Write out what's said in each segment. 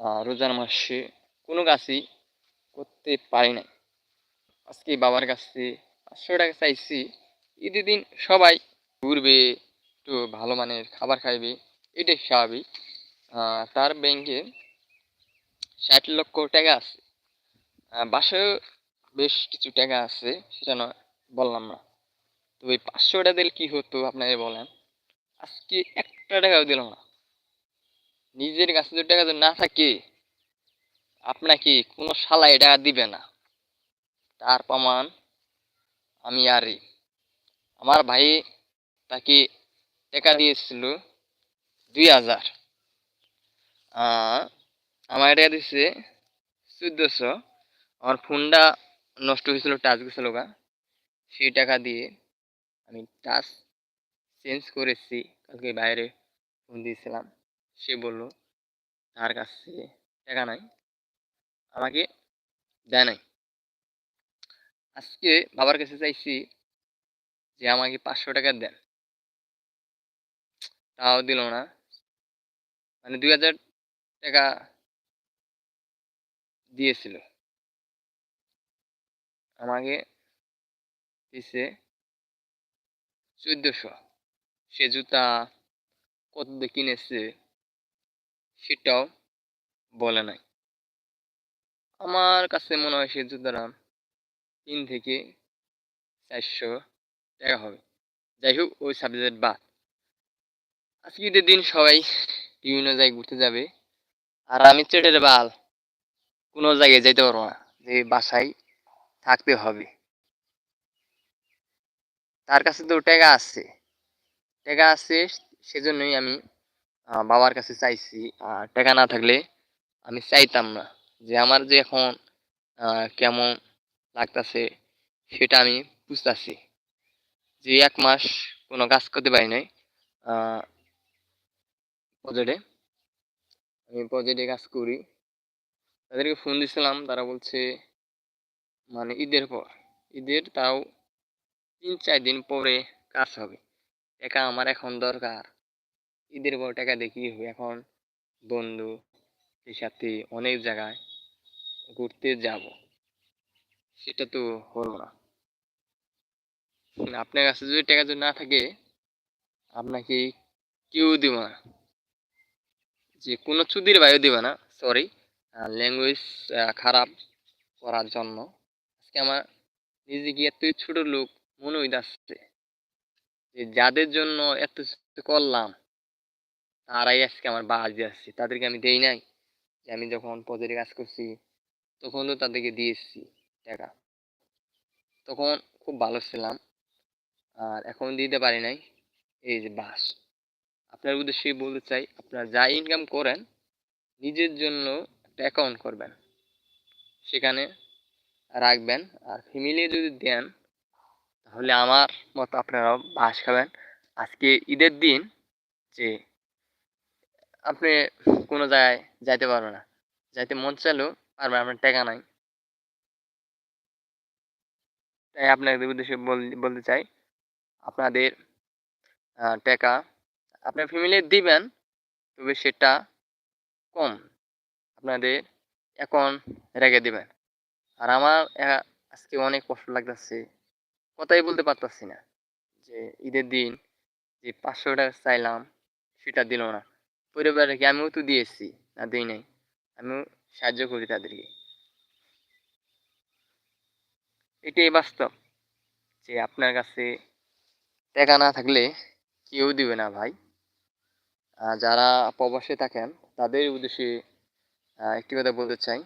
রোজার মাসে কোনো কাজই করতে পারি নাই। আজকে বাবার কাছে পাঁচশো টাকা চাইছি ঈদের দিন সবাই ঘুরবে একটু ভালো মানের খাবার খাইবে এটাই স্বাভাবিক। তার ব্যাংকে ষাট লক্ষ টাকা আছে। আহ, বাসায় বেশ কিছু টাকা আছে সেটা নয় বললাম না। তো ওই পাঁচশো টাকা দিলে কী হতো আপনাকে বলেন। আজকে একটা টাকাও দিলাম না। নিজের কাছে যদি টাকা না থাকে, আপনাকে কোনো শালায় টাকা দিবে না। তার প্রমাণ আমি আরই। আমার ভাই তাকে টাকা দিয়েছিল দুই হাজার। আমার টাকা দিছে চোদ্দশো। আমার ফোনটা নষ্ট হয়েছিল টাচ গেছিল গা। সেই টাকা দিয়ে আমি টাচ চেঞ্জ করেছি, কালকে বাইরে ফোন দিয়েছিলাম। সে বলল, তার কাছে টাকা নাই, আমাকে দেয় নাই। আজকে বাবার কাছে চাইছি যে আমাকে পাঁচশো টাকা দেন। তাও দিল না। মানে দুই হাজার টাকা দিয়েছিল। আমাকে দিছে চোদ্দশো। সে জুতা কত কিনেছে সেটাও বলে নাই। আমার কাছে মনে হয় সে দাম তিন থেকে চারশো টাকা হবে। যাই হোক, ওই সাবজেক্ট বাদ। আজকে ঈদের দিন সবাই বিভিন্ন জায়গায় ঘুরতে যাবে। আর আমি চেটের বাল, কোনো জায়গায় যেতে পারব না। যে বাসায় থাকতে হবে। তার কাছে তো টাকা আছে। টাকা আছে, সেজন্যই আমি বাবার কাছে চাইছি টাকা না থাকলে আমি চাইতাম না। যে আমার যে এখন কেমন লাগতাছে সেটা আমি বুঝতেছি। যে এক মাস কোনো কাজ করতে পারি নাই প্রজেক্টে আমি প্রজেক্টে কাজ করি। তাদেরকে ফোন দিছিলাম, তারা বলছে মানে ঈদের পর, ঈদের তাও তিন চার দিন পরে কাজ হবে। টাকা আমার এখন দরকার। ঈদের পর টাকা দেখি এখন বন্ধু সাথে অনেক জায়গায় ঘুরতে যাব। সেটা তো হলো না। আপনার কাছে যদি টাকা যদি না থাকে, আপনাকে কেউ দিব না। যে কোনো চুদির বাইরে দিবে না সরি ল্যাঙ্গুয়েজ খারাপ করার জন্য। আজকে আমার নিজেকে এত ছোট লোক মনে হইতাছে যে যাদের জন্য এত করলাম তারাই আজকে আমার বাজ আসছে। তাদেরকে আমি দেই নাই। যে আমি যখন পদের কাজ করছি, তখন তো তাদেরকে দিয়েছি টাকা। তখন খুব ভালো ছিলাম। আর এখন দিতে পারি নাই এই যে বাস। আপনার উদ্দেশ্যে বলতে চাই, আপনার যা ইনকাম করেন, নিজের জন্য একটা অ্যাকাউন্ট করবেন। সেখানে রাখবেন। আর ফ্যামিলি যদি দেন, তাহলে আমার মতো আপনারাও বাস খাবেন। আজকে ঈদের দিন যে আপনি কোনো জায়গায় যাইতে পারবেন না। যাইতে মন চাইলেও পারবেন, আপনার টাকা নাই। তাই আপনাদের উদ্দেশ্যে বল- বলতে চাই, আপনাদের টাকা আপনার ফ্যামিলি দিবেন, তবে সেটা কম। আপনাদের এখন রেখে দিবেন। আর আমার আজকে অনেক কষ্ট লাগতেছে। কথাই বলতে পারতাছি না যে ঈদের দিন যে পাঁচশো টাকা চাইলাম, সেটা দিল না। পরিবারকে আমিও তো দিয়েছি না দিই নাই। আমিও সাহায্য করি তাদেরকে। এটাই বাস্তব, যে আপনার কাছে টাকা না থাকলে কেউ দিবে না ভাই। যারা প্রবাসে থাকেন, তাদের উদ্দেশ্যে একটি কথা বলতে চাই।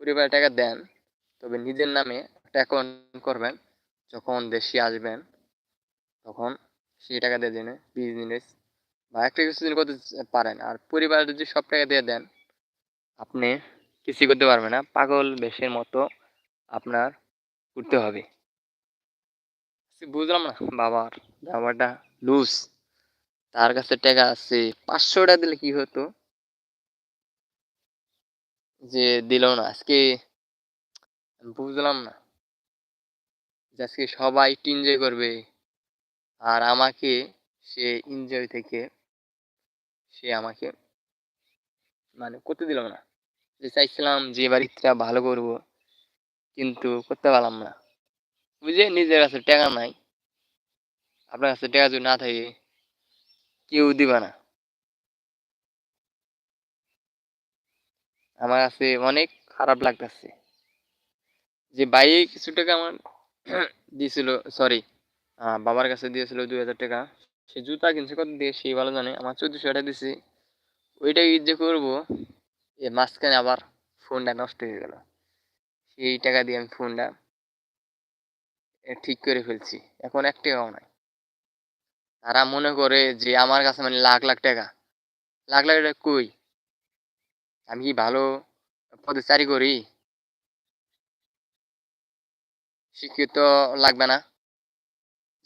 পরিবারের টাকা দেন, তবে নিজের নামে একটা অ্যাকাউন্ট করবেন। যখন দেশে আসবেন, তখন সেই টাকা দিয়ে দিনে বিজনেস বা একটা কিছু করতে পারেন। আর পরিবারের যদি সব টাকা দিয়ে দেন, আপনি কিছুই করতে পারবেন না। পাগল বেশের মতো আপনার করতে হবে। বুঝলাম না, বাবার বাবাটা লুজ তার কাছে টাকা আছে পাঁচশো টাকা দিলে কি হতো? যে দিল না, আজকে বুঝলাম না। যে আজকে সবাই একটু এনজয় করবে। আর আমাকে সে এনজয় থেকে সে আমাকে মানে করতে দিল না। যে চাইছিলাম যে বাড়িটা ভালো করব, কিন্তু করতে পারলাম না। বুঝে নিজের কাছে টাকা নাই। আপনার কাছে টাকা যদি না থাকে, কেউ দিবা না। আমার কাছে অনেক খারাপ লাগতেছে। যে বাইরে কিছু টাকা আমার দিয়েছিল সরি বাবার কাছে দিয়েছিল দুই হাজার টাকা। সে জুতা কিনছে কত দিয়ে সেই ভালো জানে। আমার চোদ্দশো টাকা দিছে। ওইটা ইউজ যে করব। এ মাঝখানে আবার ফোনটা নষ্ট হয়ে গেল। সেই টাকা দিয়ে আমি ফোনটা ঠিক করে ফেলছি। এখন এক টাকাও নাই। তারা মনে করে যে আমার কাছে মানে লাখ লাখ টাকা। লাখ লাখ টাকা কই? আমি কি ভালো পদে চারি করি? শিক্ষিত লাগবে না।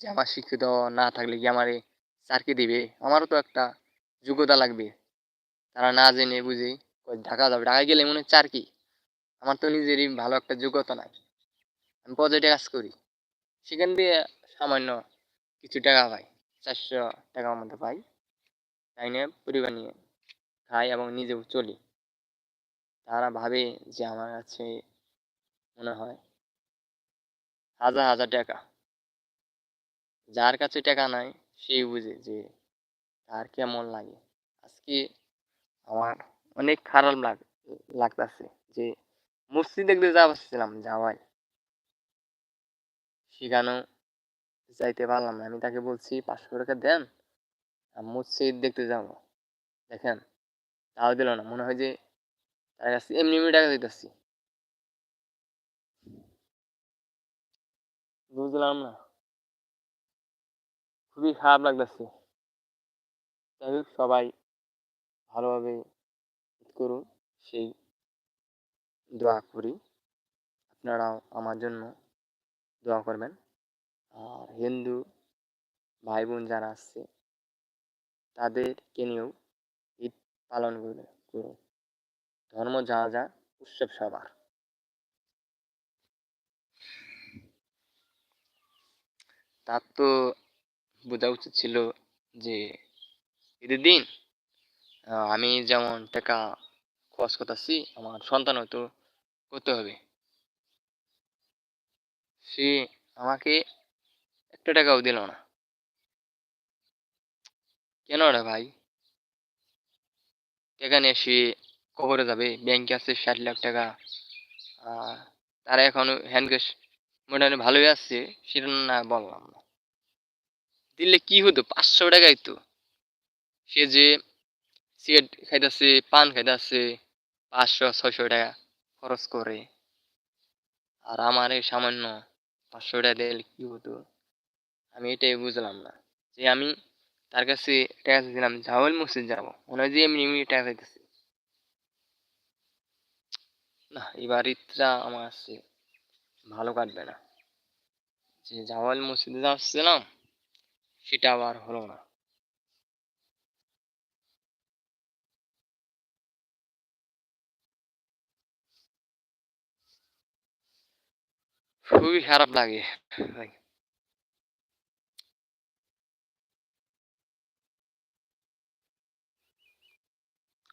যে আমার শিক্ষিত না থাকলে কি আমার চাকরি দিবে? আমারও তো একটা যোগ্যতা লাগবে। তারা না জেনে বুঝে ঢাকা যাবে? ঢাকা গেলে মনে হয় চাকরি আমার তো নিজেরই ভালো একটা যোগ্যতা নাই। আমি প্রজেক্টে কাজ করি। সেখান দিয়ে সামান্য কিছু টাকা পাই। চারশো টাকার মতো পাই। তাই নিয়ে পরিবার নিয়ে খাই এবং নিজেও চলি। তারা ভাবে যে আমার কাছে মনে হয় হাজার হাজার টাকা। যার কাছে টাকা নাই সেই বুঝে যে তার কেমন লাগে। আজকে আমার অনেক খারাপ লাগ, লাগতেছে যে মসজিদ দেখতে যাচ্ছিলাম যাওয়াই। সেখানেও যাইতে পারলাম না। আমি তাকে বলছি, পাঁচশো টাকা দেন মসজিদ দেখতে যাব। দেখেন, তাও দিল না। মনে হয় যে তার কাছে এমনি এমনি টাকা দিতেছি বুঝলাম না। খুবই খারাপ লাগতেছে। যাই হোক, সবাই ভালোভাবে করুন। সেই দোয়া করি। আপনারাও আমার জন্য দোয়া করবেন। আর হিন্দু ভাই বোন যারা আসছে তাদেরকে নিয়েও ঈদ পালন করে করুন। ধর্ম যা যা, উৎসব সবার। তার তো বোঝা উচিত ছিল যে ঈদের দিন আমি যেমন টাকা খরচ করতেছি, আমার সন্তান হয়তো করতে হবে। সে আমাকে একটা টাকাও দিল না। কেন রে ভাই? টাকা নিয়ে সে কবরে যাবে, ব্যাংকে আছে ষাট লাখ টাকা তারা এখন হ্যান্ড ক্যাশ মোটামুটি ভালোই আসছে সেটা না বললাম না। দিলে কি হতো? পাঁচশো টাকাই তো সে যে সিগারেট খাইতেছে, পান খাইতেছে, পাঁচশো, ছয়শো টাকা খরচ করে। আর আমার এই সামান্য পাঁচশো টাকা দিলে কি হতো? আমি এটাই বুঝলাম না। যে আমি তার কাছে টাকা চাইছিলাম জাওয়াল মসজিদ যাব। মনে হয় যে এমনি এমনি টাকা চাইতেছি। না, এবার ঈদটা আমার কাছে ভালো কাটবে না। যে জাওয়াল মসজিদে যাচ্ছিলাম সেটা আবার হলো না। খুবই খারাপ লাগে।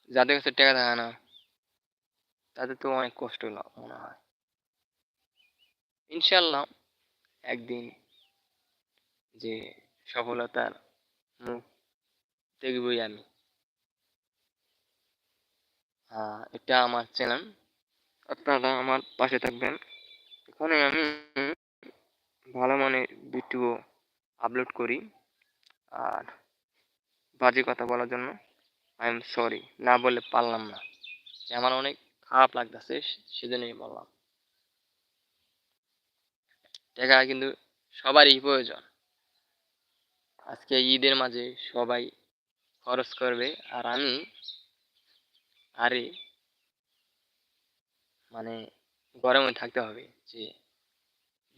যাদের কাছে টাকা থাকে না, তাদের তো অনেক কষ্ট মনে হয়। ইনশাল্লাহ একদিন যে সফলতার মুখ দেখবই আমি। এটা আমার চ্যানেল। আপনারা আমার পাশে থাকবেন। এখানে আমি ভালো মানের ভিডিও আপলোড করি। আর বাজে কথা বলার জন্য আই এম সরি না বলে পারলাম না। যে আমার অনেক খারাপ লাগতেছে, সেজন্যই বললাম। টাকা কিন্তু সবারই প্রয়োজন। আজকে ঈদের মাঝে সবাই খরচ করবে আর আমি আরে মানে গরমে থাকতে হবে যে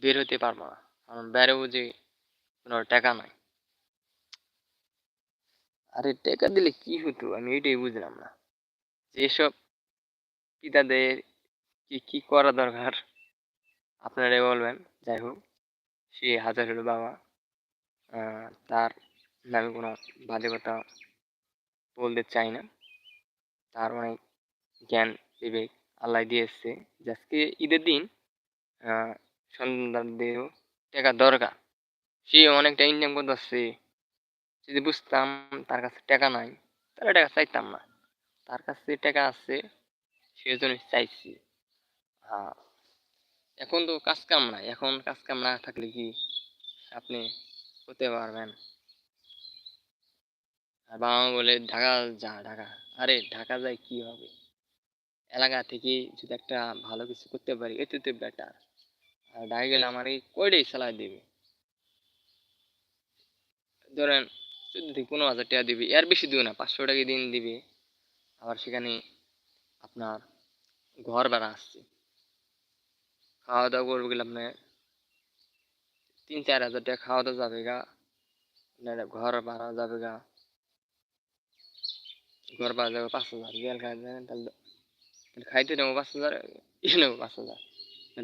বের হতে পারব না। কারণ বেরোবো যে কোনো টাকা নাই। আরে টাকা দিলে কি হতো? আমি এটাই বুঝলাম না। যেসব পিতাদের কি কি করা দরকার? আপনারাই বলবেন। যাই হোক, সে হাজার হলো বাবা। তার নামে কোনো বাজে কথা বলতে চাই না। তার অনেক জ্ঞান বিবেক আল্লাহ দিয়ে এসছে আজকে ঈদের দিন সন্তানদেরও টাকা দরকার। সে অনেকটা ইনকাম করতে পারছে যদি বুঝতাম তার কাছে টাকা নাই তাহলে টাকা চাইতাম না। তার কাছে টাকা আছে সেজন্য চাইছি। আহ, এখন তো কাজ কাম নাই। এখন কাজ কাম না থাকলে কি আপনি করতে পারবেন। আর বাবা মা বলে, ঢাকা যা, ঢাকা। আরে, ঢাকা যায় কি হবে? এলাকা থেকে যদি একটা ভালো কিছু করতে পারি, এতে তো বেটার আর ঢাকা গেলে আমার এই কয়টাই চালাই দেবে? ধরেন, চোদ্দ থেকে পনেরো হাজার টাকা দিবে। এর বেশি দিবে না, পাঁচশো টাকা দিন দিবে। আবার সেখানে আপনার ঘর ভাড়া আসছে। খাওয়া দাওয়া করবে গেলে আপনার তিন চার হাজার টাকা খাওয়া দাওয়া যাবে গা ঘর ভাড়া যাবে গা ঘর ভাড়া যাবে পাঁচ হাজার গেল খাই তাহলে খাইতে নেব পাঁচ হাজার ইয়ে নেব পাঁচ হাজার।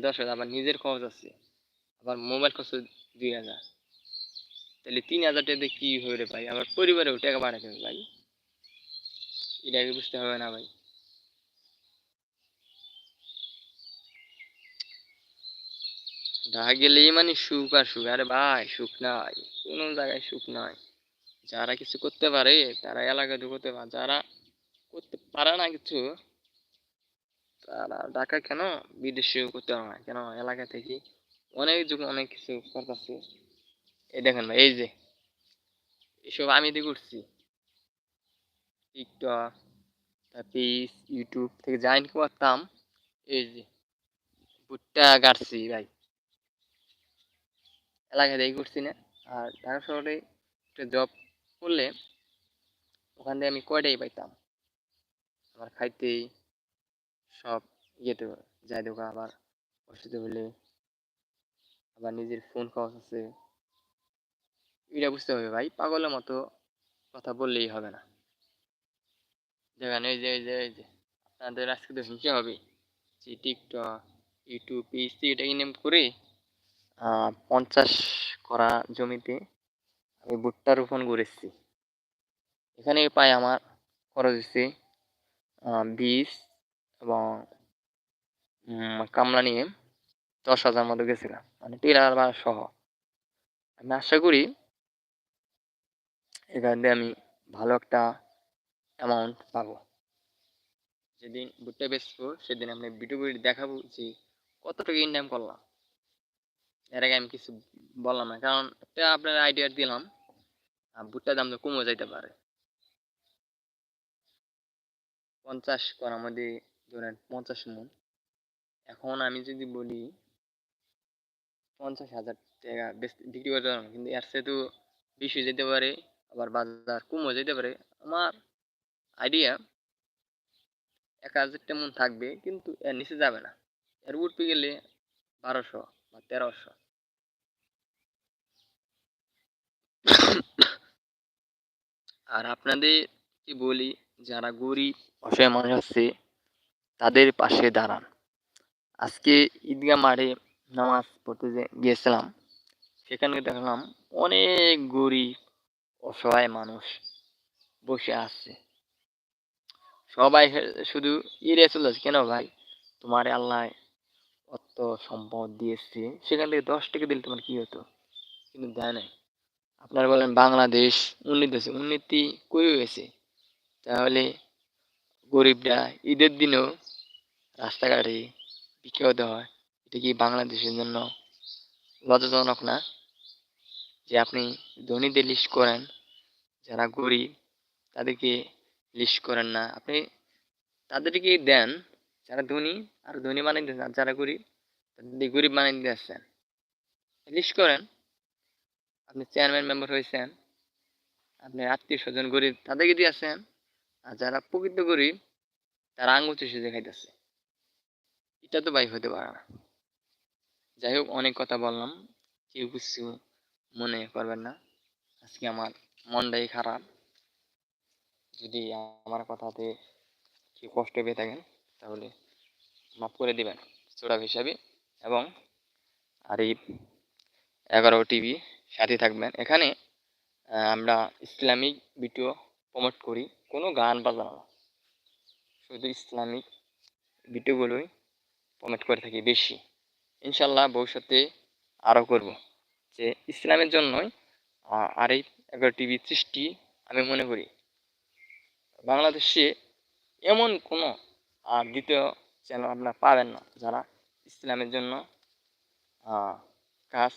দশ হাজার, আবার নিজের খরচ আছে। আবার মোবাইল খরচ দুই হাজার। তাহলে তিন হাজার টাকা কি হবে রে ভাই? আবার পরিবারেও টাকা বাড়াতে হবে ভাই। এটাকে বুঝতে হবে না ভাই। ঢাকা গেলেই মানে সুখ আর সুখ। আরে ভাই, সুখ নাই, কোনো জায়গায় সুখ নাই। যারা কিছু করতে পারে, তারা এলাকাতে করতে পারে। যারা করতে পারে না কিছু, তারা ঢাকা কেন? বিদেশেও করতে পারে না। কেন? এলাকা থেকে অনেক যুগ অনেক কিছু করতেছে। এই দেখেন ভাই, এই যে এসব আমি দিয়ে করছি। টিকটক ইউটিউব থেকে জয়েন করতাম, এই যে, ভুট্টা গাড়ছি ভাই। এলাকা থেকে করছি না। আর ঢাকা শহরে একটা জব করলে ওখান থেকে আমি কয়টাই পাইতাম? আমার খাইতে, সব ইয়েতে যাই দোকা আবার বসতে হলে আবার নিজের ফোন খরচ আছে। এটা বুঝতে হবে ভাই, পাগলের মতো কথা বললেই হবে না। দেখেন, এই যে এই যে এই যে, আপনাদের আজকে তো হিংসা হবে। যে টিকটক ইউটিউব পিসি এটা ইনেম করে পঞ্চাশ করা জমিতে আমি ভুট্টা রোপণ করেছি। এখানে পাই আমার খরচ হচ্ছে বীজ এবং কামলা নিয়ে দশ হাজার মতো গেছিলাম মানে টিলার বা সহ। আমি আশা করি এখান দিয়ে আমি ভালো একটা অ্যামাউন্ট পাবো। যেদিন ভুট্টা বেচবো, সেদিন আমি ভিডিও করে দেখাবো যে কত টাকা ইনকাম করলাম। এর আগে আমি কিছু বললাম না, কারণ একটা আপনার আইডিয়া দিলাম ভুট্টার দাম তো কমে যাইতে পারে। পঞ্চাশ করার মধ্যে ধরেন পঞ্চাশ মন। এখন আমি যদি বলি পঞ্চাশ হাজার টাকা বিক্রি করতে পারব, কিন্তু এর তো বেশি যেতে পারে, আবার বাজার কমও যেতে পারে। আমার আইডিয়া এক হাজারটা মন থাকবে, কিন্তু এর নিচে যাবে না। এর উঠতে গেলে বারোশো। বা তেরোশো আর আপনাদের কি বলি, যারা গরিব, অসহায় মানুষ আছে, তাদের পাশে দাঁড়ান। আজকে ঈদগাহ মাঠে নামাজ পড়তে গিয়েছিলাম, সেখানে দেখলাম অনেক গরিব, অসহায় মানুষ বসে আছে। সবাই শুধু ইরে চলেছে কেন ভাই? তোমার আল্লাহ অত সম্পদ দিয়েছে সেখান থেকে দশ টাকা দিলে তোমার কি হতো? কিন্তু দেয় নাই। আপনারা বলেন বাংলাদেশ উন্নতি হয়েছে। উন্নতি কই হয়েছে? তাহলে গরিবরা ঈদের দিনেও রাস্তাঘাটে হতে হয়। এটা কি বাংলাদেশের জন্য লজ্জাজনক না? যে আপনি ধনীদের লিস্ট করেন, যারা গরিব, তাদেরকে লিস্ট করেন না। আপনি তাদেরকে দেন যারা ধনী, আর ধনী বানিয়ে দিচ্ছেন আর যারা গরিব, তাদের গরিব বানিয়ে দিয়ে আসছেন। লিস্ট করেন, আপনি চেয়ারম্যান মেম্বার হয়েছেন, আপনি আত্মীয় স্বজন গরিব, তাদেরকে দিয়ে আসেন আর যারা প্রকৃত গরিব, তারা আঙুল চুষে দেখাইতেছে এটা তো ভাই হতে পারে না। যাই হোক, অনেক কথা বললাম, কেউ কিছু মনে করবেন না। আজকে আমার মনটাই খারাপ। যদি আমার কথাতে কেউ কষ্ট পেয়ে থাকেন তাহলে মাফ করে দিবেন ছোটা হিসাবে। এবং আর এই এগারো টিভি সাথে থাকবেন। এখানে আমরা ইসলামিক ভিডিও প্রমোট করি, কোনো গান বাজানো শুধু ইসলামিক ভিডিওগুলোই কমেন্ট করে থাকি বেশি। ইনশাল্লাহ ভবিষ্যতে আরও করব। যে ইসলামের জন্যই আর এই এগারো টিভি সৃষ্টি আমি মনে করি। বাংলাদেশে এমন কোনো আর দ্বিতীয় চ্যানেল আপনারা পাবেন না যারা ইসলামের জন্য কাজ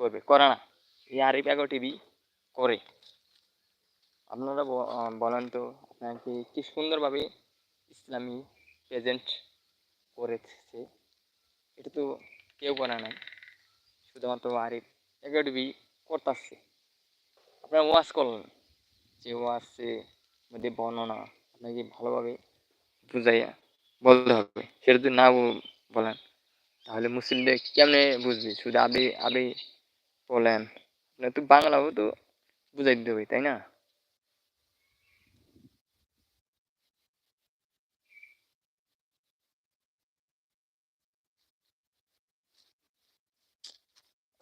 করবে, করে না। এই আরিফ এগারো টিভি করে। আপনারা বলেন তো আপনাকে কি সুন্দরভাবে ইসলামী প্রেজেন্ট করেছে? এটা তো কেউ করে নাই। শুধুমাত্র আরিফ এগারো টিভি করতেছে। আপনারা ওয়াশ করলেন যে ওয়াজে মধ্যে বর্ণনা আপনাকে ভালোভাবে বুঝাইয়া বলতে হবে। সেটা যদি না বলেন, তাহলে মুসলিমদের কেমনে বুঝবে? শুধু আবে আবে বলেন। তো বাংলাও তো বুঝাই দিতে হবে, তাই না?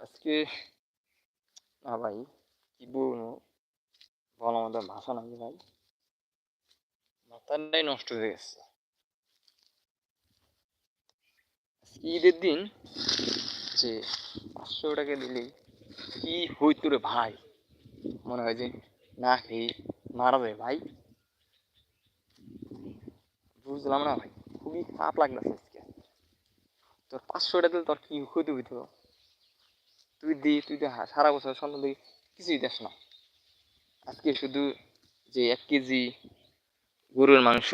আজকে না ভাই, কি বলব? বলার মতো ভাষা নাকি ভাই। মাথাটাই নষ্ট হয়ে গেছে। ঈদের দিন যে পাঁচশো টাকা দিলে কি হইতো রে ভাই? মনে হয় যে না খেয়ে মারা ভাই। বুঝলাম না ভাই, খুবই খারাপ লাগতেছে আজকে। তোর পাঁচশো টাকা দিলে তোর কি হইতে হইতো? তুই দি, তুই তো হা- সারা বছর সন্তান তুই কিছুই দেস না। আজকে শুধু যে এক কেজি গরুর মাংস